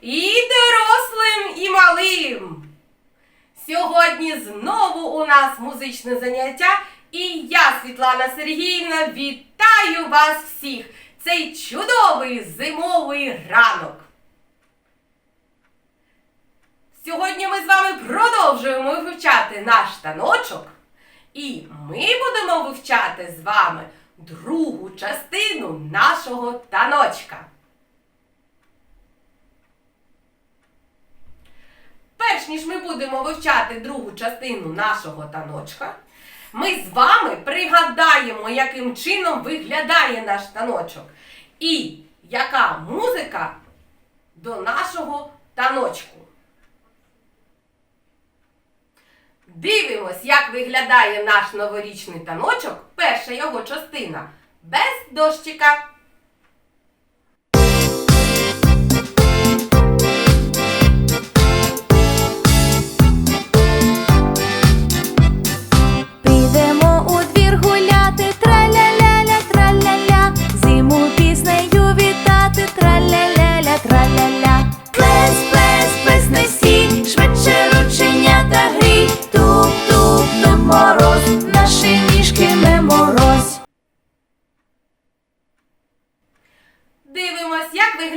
і дорослим, і малим. Сьогодні знову у нас музичне заняття, і я, Світлана Сергіївна, вітаю вас всіх! Цей чудовий зимовий ранок. Сьогодні ми з вами продовжуємо вивчати наш таночок, і ми будемо вивчати з вами другу частину нашого таночка. Перш ніж ми будемо вивчати другу частину нашого таночка, ми з вами пригадаємо, яким чином виглядає наш таночок і яка музика до нашого таночку. Дивимось, як виглядає наш новорічний таночок, перша його частина без дощика.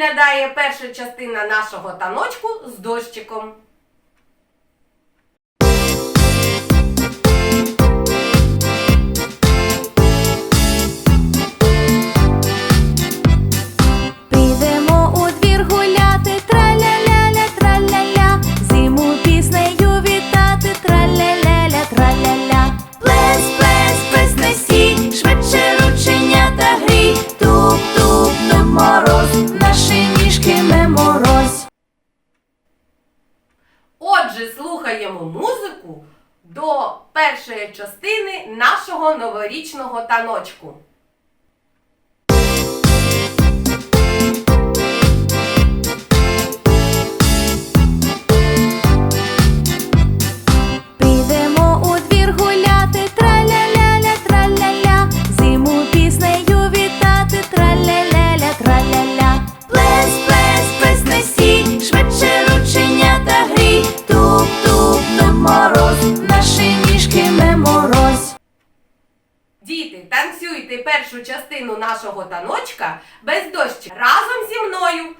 Виглядає перша частина нашого таночку з дощиком. Отже, слухаємо музику до першої частини нашого новорічного таночку. Першу частину нашого таночка без дощ разом зі мною.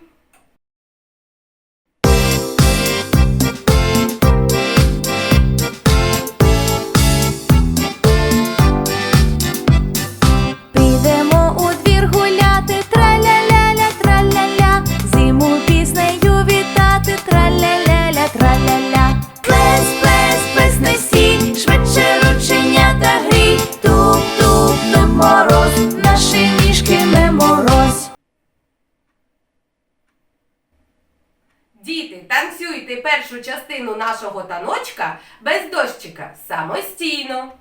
Першу частину нашого таночка без дощика самостійно.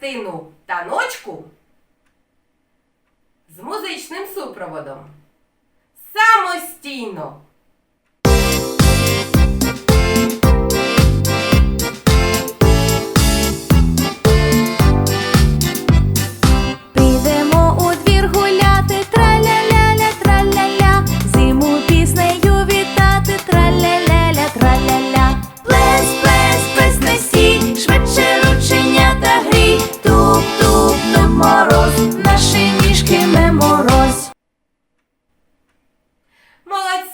Частину таночку з музичним супроводом. Самостійно.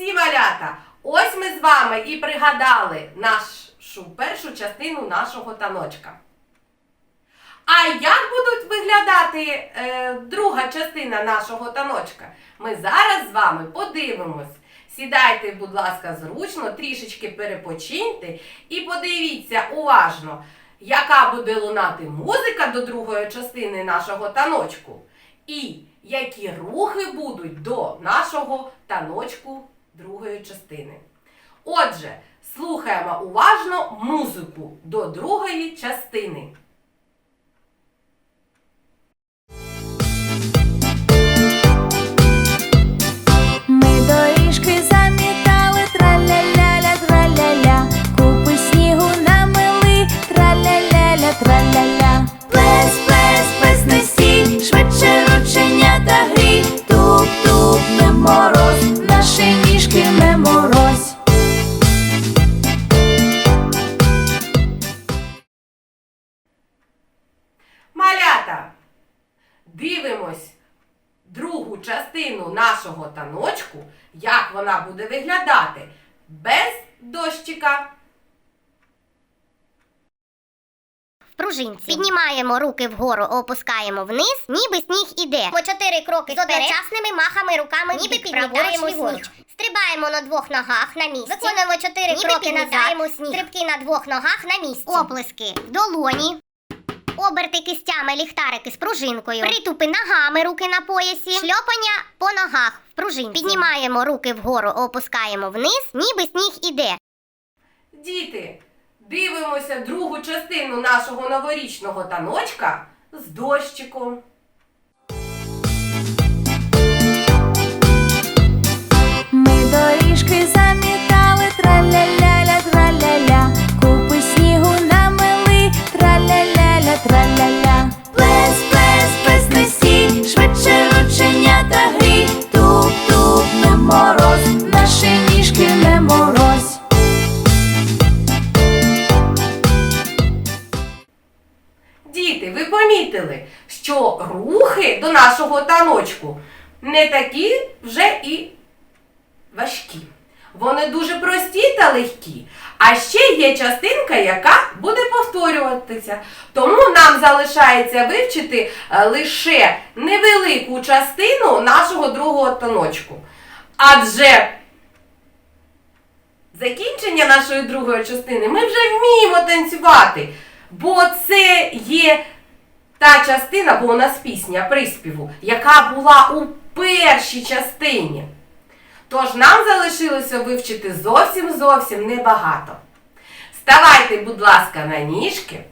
Молодці малята! Ось ми з вами і пригадали нашу першу частину нашого таночка. А як будуть виглядати е, друга частина нашого таночка? Ми зараз з вами подивимось. Сідайте, будь ласка, зручно, трішечки перепочиньте і подивіться уважно, яка буде лунати музика до другої частини нашого таночку. І які рухи будуть до нашого таночку другої частини. Отже, слухаємо уважно музику до другої частини. Нашого таночку, як вона буде виглядати без дощика. В пружинці. Піднімаємо руки вгору, опускаємо вниз, ніби сніг іде. По чотири кроки з одночасними махами руками, ніби піднімаємо сніг. Стрибаємо на двох ногах на місці. Виконуємо чотири Ніби кроки назад. Стрибки на двох ногах на місці. Оплески в долоні. Оберти кистями ліхтарики з пружинкою. Притупи ногами руки на поясі. Шльопання по ногах в пружинці. Піднімаємо руки вгору, опускаємо вниз, ніби сніг іде. Діти, дивимося другу частину нашого новорічного таночка з дощиком. Ми не такі вже і важкі. Вони дуже прості та легкі. А ще є частинка, яка буде повторюватися. Тому нам залишається вивчити е, лише невелику частину нашого другого таночку. Адже закінчення нашої другої частини ми вже вміємо танцювати. Бо це є та частина, бо у нас пісня приспіву, яка була у першій частині. Тож нам залишилося вивчити зовсім зовсім небагато. Ставайте, будь ласка, на ніжки.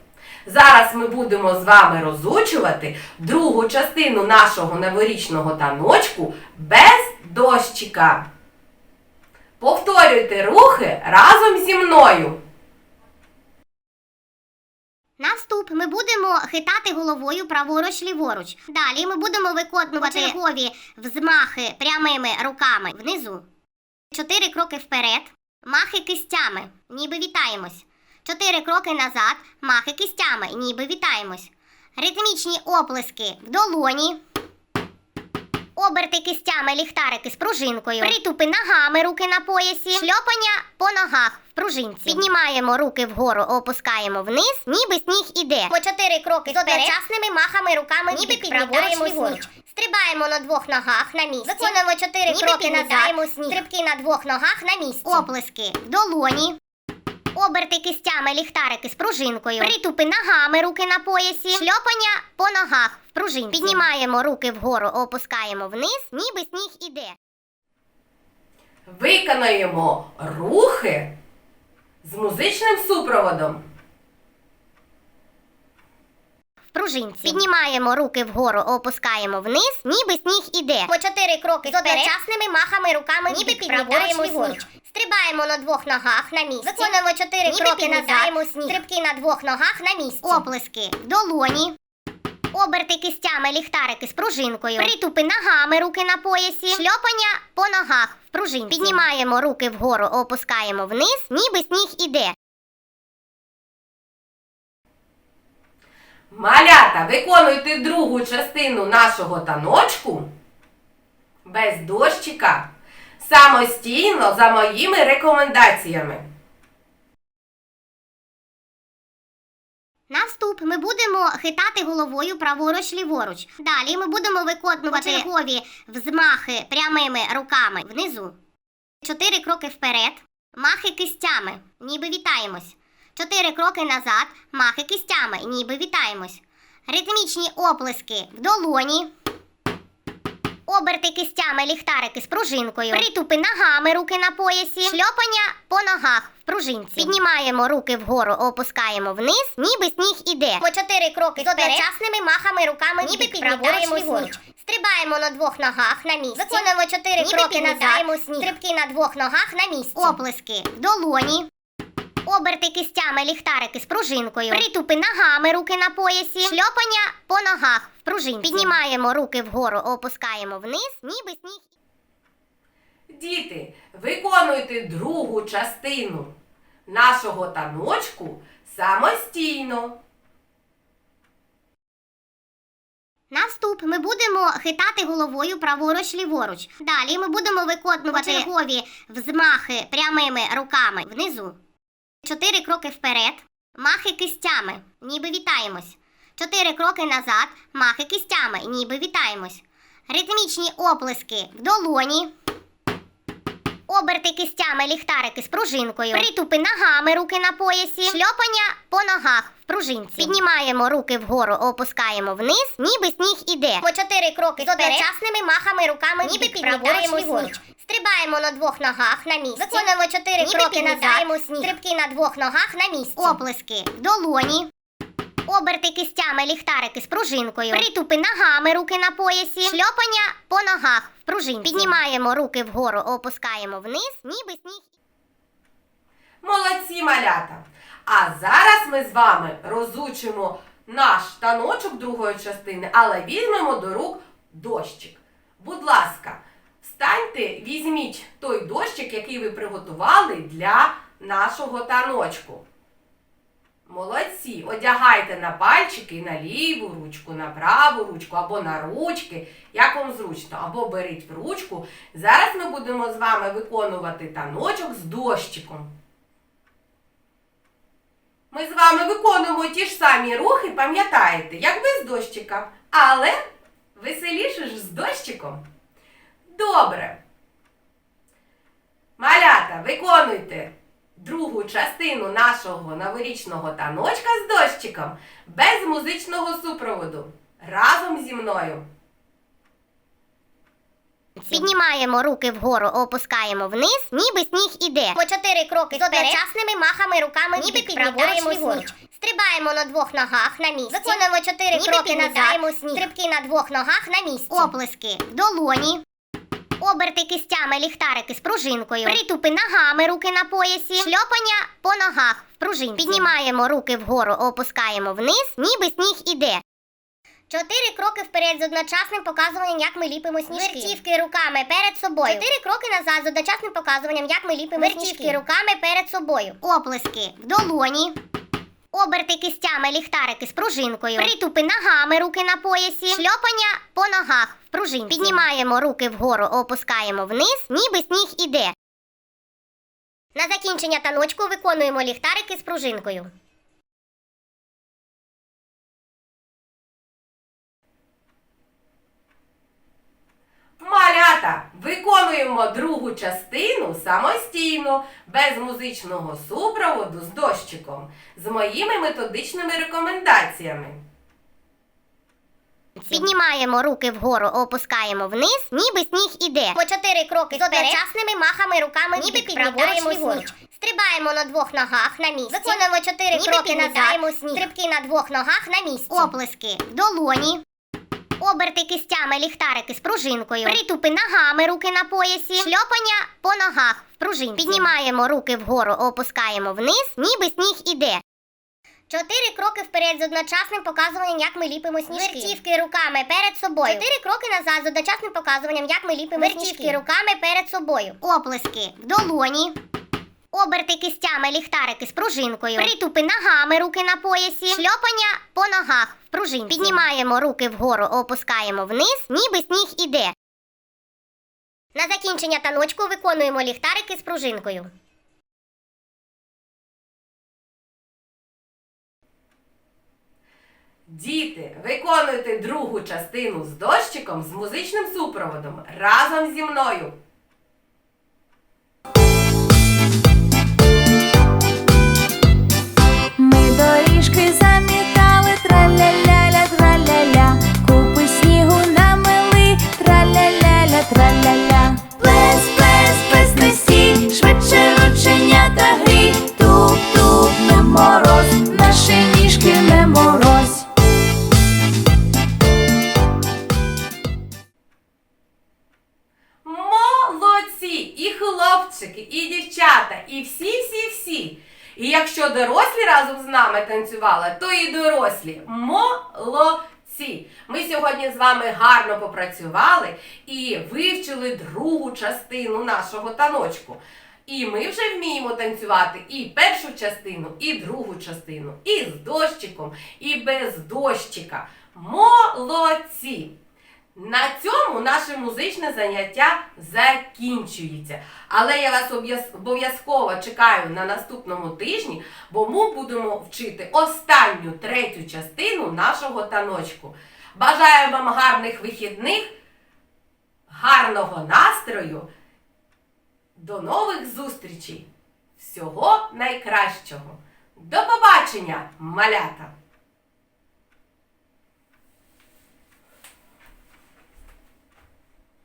Зараз ми будемо з вами розучувати другу частину нашого новорічного таночку без дощика. Повторюйте рухи разом зі мною. На вступ ми будемо хитати головою праворуч ліворуч. Далі ми будемо виконувати чергові взмахи прямими руками внизу. Чотири кроки вперед, махи кистями, ніби вітаємось. Чотири кроки назад, махи кистями, ніби вітаємось. Ритмічні оплески в долоні. Оберти кистями ліхтарики з пружинкою. Притупи ногами руки на поясі. Шльопання по ногах в пружинці. Піднімаємо руки вгору, опускаємо вниз, ніби сніг іде. По чотири кроки з одночасними махами руками, ніби піднімаємо сніг. Стрибаємо на двох ногах на місці. Виконуємо чотири кроки назад. Стрибки на двох ногах на місці. Оплески в долоні. Оберти кистями ліхтарики з пружинкою. Притупи ногами руки на поясі. Шльопання по ногах в пружинці. Піднімаємо руки вгору, опускаємо вниз, ніби сніг іде. Виконаємо рухи з музичним супроводом. В пружинці. Піднімаємо руки вгору, опускаємо вниз, ніби сніг іде. По чотири кроки з одночасними махами руками, ніби піднімаємо сніг. Стрибаємо на двох ногах на місці. Виконуємо чотири Ніби кроки назад. Стрибки на двох ногах на місці. Оплески в долоні. Оберти кистями ліхтарики з пружинкою. Притупи ногами руки на поясі. Шльопання по ногах в пружинці. Піднімаємо руки вгору, опускаємо вниз, ніби сніг іде. Малята, виконуйте другу частину нашого таночку без дощика самостійно за моїми рекомендаціями. На вступ ми будемо хитати головою праворуч ліворуч. Далі ми будемо виконувати чергові взмахи прямими руками внизу. Чотири кроки вперед, махи кистями, ніби вітаємось. Чотири кроки назад, махи кистями, ніби вітаємось. Ритмічні оплески в долоні. Оберти кистями ліхтарики з пружинкою. Притупи ногами руки на поясі. Шльопання по ногах в пружинці. Піднімаємо руки вгору, опускаємо вниз, ніби сніг іде. По чотири кроки з одночасними махами руками, ніби піднімаємо сніг. Стрибаємо на двох ногах на місці. Виконуємо чотири кроки назад. Сніг. Стрибки на двох ногах на місці. Оплески в долоні. Оберти кистями ліхтарики з пружинкою. Притупи ногами руки на поясі. Шльопання по ногах в пружинці. Піднімаємо руки вгору, опускаємо вниз, ніби сніг. Діти, виконуйте другу частину нашого таночку самостійно. На вступ ми будемо хитати головою праворуч ліворуч. Далі ми будемо виконувати чергові взмахи прямими руками внизу. Чотири кроки вперед, махи кистями, ніби вітаємось. Чотири кроки назад, махи кистями, ніби вітаємось. Ритмічні оплески в долоні. Оберти кистями ліхтарики з пружинкою. Притупи ногами руки на поясі. Шльопання по ногах в пружинці. Піднімаємо руки вгору, опускаємо вниз, ніби сніг іде. По чотири кроки з одночасними махами руками, ніби піднімаємо сніг. Стрибаємо на двох ногах на місці. Виконуємо чотири кроки назад. Сніг. Стрибки на двох ногах на місці. Оплески в долоні. Оберти кистями ліхтарики з пружинкою. Притупи ногами руки на поясі. Шльопання по ногах в пружинці. Піднімаємо руки вгору, опускаємо вниз, ніби сніг. Молодці малята! А зараз ми з вами розучимо наш таночок другої частини, але візьмемо до рук дощик. Будь ласка, встаньте, візьміть той дощик, який ви приготували для нашого таночку. Молодці! Одягайте на пальчики на ліву ручку, на праву ручку або на ручки, як вам зручно, або беріть в ручку. Зараз ми будемо з вами виконувати таночок з дощиком. Ми з вами виконуємо ті ж самі рухи, пам'ятаєте, як без дощика, але веселіше ж з дощиком. Добре. Малята, виконуйте другу частину нашого новорічного таночка з дощиком без музичного супроводу. Разом зі мною. Піднімаємо руки вгору, опускаємо вниз, ніби сніг іде. По чотири кроки з одночасними махами руками, ніби піднімаємо сніг. Стрибаємо на двох ногах на місці. Виконуємо чотири кроки назад. Сніг. Стрибки на двох ногах на місці. Оплески в долоні. Оберти кистями ліхтарики з пружинкою. Притупи ногами руки на поясі. Шльопання по ногах в пружинці. Піднімаємо руки вгору, опускаємо вниз, ніби сніг іде. Чотири кроки вперед з одночасним показуванням, як ми ліпимо сніжки. Вертівки руками перед собою. Чотири кроки назад з одночасним показуванням, як ми ліпимо Вертівки сніжки. руками перед собою. Оплески в долоні. Оберти кистями ліхтарики з пружинкою. Притупи ногами руки на поясі. Шльопання по ногах в пружинці. Піднімаємо руки вгору, опускаємо вниз, ніби сніг іде. На закінчення таночку виконуємо ліхтарики з пружинкою. Малята, виконуємо другу частину самостійно, без музичного супроводу з дощиком, з моїми методичними рекомендаціями. Піднімаємо руки вгору, опускаємо вниз, ніби сніг іде. По чотири кроки з одночасними махами руками, ніби піднімаємо сніг. Стрибаємо на двох ногах на місці. Виконуємо чотири кроки назад. Сніг. Стрибки на двох ногах на місці. Оплески в долоні. Оберти кистями ліхтарики з пружинкою. Притупи ногами руки на поясі. Шльопання по ногах в пружинці. Піднімаємо руки вгору, опускаємо вниз, ніби сніг іде. Чотири кроки вперед з одночасним показуванням, як ми ліпимо сніжки. Вертівки руками перед собою. Чотири кроки назад з одночасним показуванням, як ми ліпимо Вертівки сніжки. руками перед собою. Оплески в долоні. Оберти кистями ліхтарики з пружинкою. Притупи ногами руки на поясі. Шльопання по ногах в пружинці. Піднімаємо руки вгору, опускаємо вниз, ніби сніг іде. На закінчення таночку виконуємо ліхтарики з пружинкою. Діти, виконуйте другу частину з дощиком з музичним супроводом разом зі мною. Хлопчики, і дівчата, і всі-всі-всі. І якщо дорослі разом з нами танцювали, то і дорослі молодці. Ми сьогодні з вами гарно попрацювали і вивчили другу частину нашого таночку. І ми вже вміємо танцювати і першу частину, і другу частину, і з дощиком, і без дощика. Молодці! На цьому наше музичне заняття закінчується. Але я вас обов'язково чекаю на наступному тижні, бо ми будемо вчити останню третю частину нашого таночку. Бажаю вам гарних вихідних, гарного настрою. До нових зустрічей! Всього найкращого! До побачення, малята!